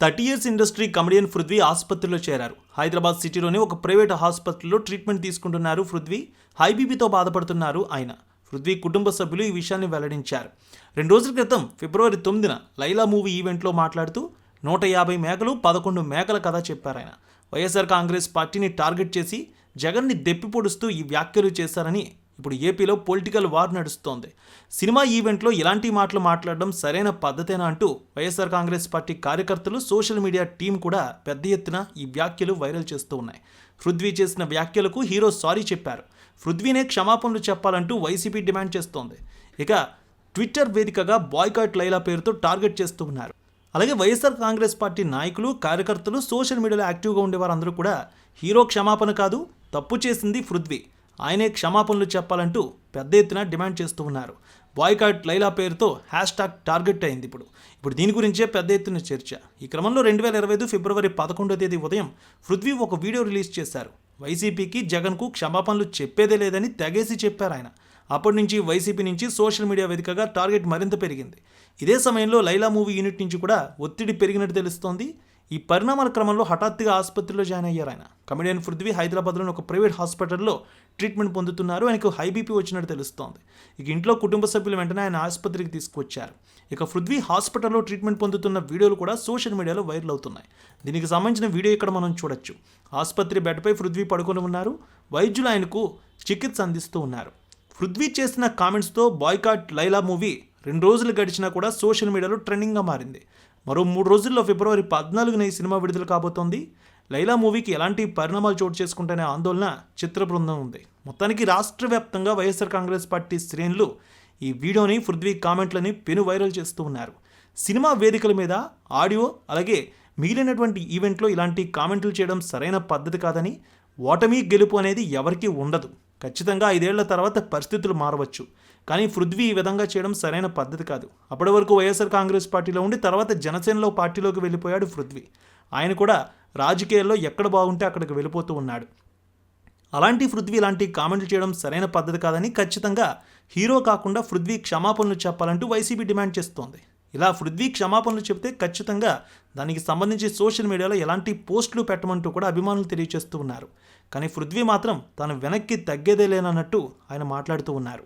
Thirty years industry comedian Prithvi ఆసుపత్రిలో చేరారు. హైదరాబాద్ సిటీలోని ఒక ప్రైవేట్ హాస్పిటల్లో ట్రీట్మెంట్ తీసుకుంటున్నారు పృథ్వీ. హైబీబీతో బాధపడుతున్నారు ఆయన. పృథ్వీ కుటుంబ సభ్యులు ఈ విషయాన్ని వెల్లడించారు. రెండు రోజుల క్రితం ఫిబ్రవరి తొమ్మిదిన లైలా మూవీ ఈవెంట్లో మాట్లాడుతూ నూట యాభై మేకలు పదకొండు మేకల కథ చెప్పారు ఆయన. వైఎస్ఆర్ కాంగ్రెస్ పార్టీని టార్గెట్ చేసి జగన్ని దెప్పి పొడుస్తూ ఈ వ్యాఖ్యలు చేశారని ఇప్పుడు ఏపీలో పొలిటికల్ వార్ నడుస్తోంది. సినిమా ఈవెంట్లో ఇలాంటి మాటలు మాట్లాడడం సరైన పద్ధతేనా అంటూ వైఎస్ఆర్ కాంగ్రెస్ పార్టీ కార్యకర్తలు సోషల్ మీడియా టీం కూడా పెద్ద ఎత్తున ఈ వ్యాఖ్యలు వైరల్ చేస్తూ ఉన్నాయి. పృథ్వీ చేసిన వ్యాఖ్యలకు హీరో సారీ చెప్పారు. పృథ్వీనే క్షమాపణలు చెప్పాలంటూ వైసీపీ డిమాండ్ చేస్తోంది. ఇక ట్విట్టర్ వేదికగా బాయ్కాట్ లైలా పేరుతో టార్గెట్ చేస్తూ ఉన్నారు. అలాగే వైఎస్ఆర్ కాంగ్రెస్ పార్టీ నాయకులు కార్యకర్తలు సోషల్ మీడియాలో యాక్టివ్గా ఉండేవారందరూ కూడా హీరో క్షమాపణ కాదు తప్పు చేసింది పృథ్వీ. ఆయనే క్షమాపణలు చెప్పాలంటూ పెద్ద ఎత్తున డిమాండ్ చేస్తూ ఉన్నారు. బాయ్కాట్ లైలా పేరుతో హ్యాష్ ట్యాగ్ టార్గెట్ అయింది ఇప్పుడు. ఇప్పుడు దీని గురించే పెద్ద ఎత్తున చర్చ. ఈ క్రమంలో రెండు వేల ఇరవై ఐదు ఫిబ్రవరి పదకొండో తేదీ ఉదయం పృథ్వీ ఒక వీడియో రిలీజ్ చేశారు. వైసీపీకి జగన్కు క్షమాపణలు చెప్పేదే లేదని తెగేసి చెప్పారు ఆయన. అప్పటి నుంచి వైసీపీ నుంచి సోషల్ మీడియా వేదికగా టార్గెట్ మరింత పెరిగింది. ఇదే సమయంలో లైలా మూవీ యూనిట్ నుంచి కూడా ఒత్తిడి పెరిగినట్టు తెలుస్తోంది. ఈ పరిణామాల క్రమంలో హఠాత్తుగా ఆసుపత్రిలో జాయిన్ అయ్యారు ఆయన. కమెడియన్ పృథ్వీ హైదరాబాద్లోని ఒక ప్రైవేట్ హాస్పిటల్లో ట్రీట్మెంట్ పొందుతున్నారు. ఆయనకు హై బీపీ వచ్చినట్టు తెలుస్తోంది. ఇక ఇంట్లో కుటుంబ సభ్యులు వెంటనే ఆయన ఆసుపత్రికి తీసుకొచ్చారు ఇక పృథ్వీ హాస్పిటల్లో ట్రీట్మెంట్ పొందుతున్న వీడియోలు కూడా సోషల్ మీడియాలో వైరల్ అవుతున్నాయి. దీనికి సంబంధించిన వీడియో ఇక్కడ మనం చూడొచ్చు. ఆసుపత్రి బెడ్పై పృథ్వీ పడుకొని ఉన్నారు. వైద్యులు ఆయనకు చికిత్స అందిస్తూ ఉన్నారు. పృథ్వీ చేసిన కామెంట్స్తో బాయ్కాట్ లైలా మూవీ రెండు రోజులు గడిచినా కూడా సోషల్ మీడియాలో ట్రెండింగ్గా మారింది. మరో మూడు రోజుల్లో ఫిబ్రవరి పద్నాలుగున ఈ సినిమా విడుదల కాబోతోంది. లైలా మూవీకి ఎలాంటి పరిణామాలు చోటు చేసుకుంటేనే ఆందోళన చిత్ర బృందం ఉంది. మొత్తానికి రాష్ట్ర వ్యాప్తంగా వైఎస్ఆర్ కాంగ్రెస్ పార్టీ శ్రేణులు ఈ వీడియోని పృథ్వీ కామెంట్లని పెను వైరల్ చేస్తూ ఉన్నారు. సినిమా వేదికల మీద ఆడియో అలాగే మిగిలినటువంటి ఈవెంట్లో ఇలాంటి కామెంట్లు చేయడం సరైన పద్ధతి కాదని ఓటమి గెలుపు అనేది ఎవరికీ ఉండదు. ఖచ్చితంగా ఐదేళ్ళ తర్వాత పరిస్థితులు మారవచ్చు. కానీ పృథ్వీ ఈ విధంగా చేయడం సరైన పద్ధతి కాదు. అప్పటి వరకు వైఎస్ఆర్ కాంగ్రెస్ పార్టీలో ఉండి తర్వాత జనసేనలో పార్టీలోకి వెళ్ళిపోయాడు పృథ్వీ. ఆయన కూడా రాజకీయాల్లో ఎక్కడ బాగుంటే అక్కడికి వెళ్ళిపోతూ ఉన్నాడు. అలాంటి పృథ్వీ ఇలాంటి కామెంట్లు చేయడం సరైన పద్ధతి కాదని ఖచ్చితంగా హీరో కాకుండా పృథ్వీ క్షమాపణలు చెప్పాలంటూ వైసీపీ డిమాండ్ చేస్తోంది. ఇలా పృథ్వీ క్షమాపణలు చెప్తే ఖచ్చితంగా దానికి సంబంధించి సోషల్ మీడియాలో ఎలాంటి పోస్టులు పెట్టమంటూ కూడా అభిమానులు తెలియజేస్తూ ఉన్నారు. కానీ పృథ్వీ మాత్రం తను వెనక్కి తగ్గేదే లేనన్నట్టు ఆయన మాట్లాడుతూ ఉన్నారు.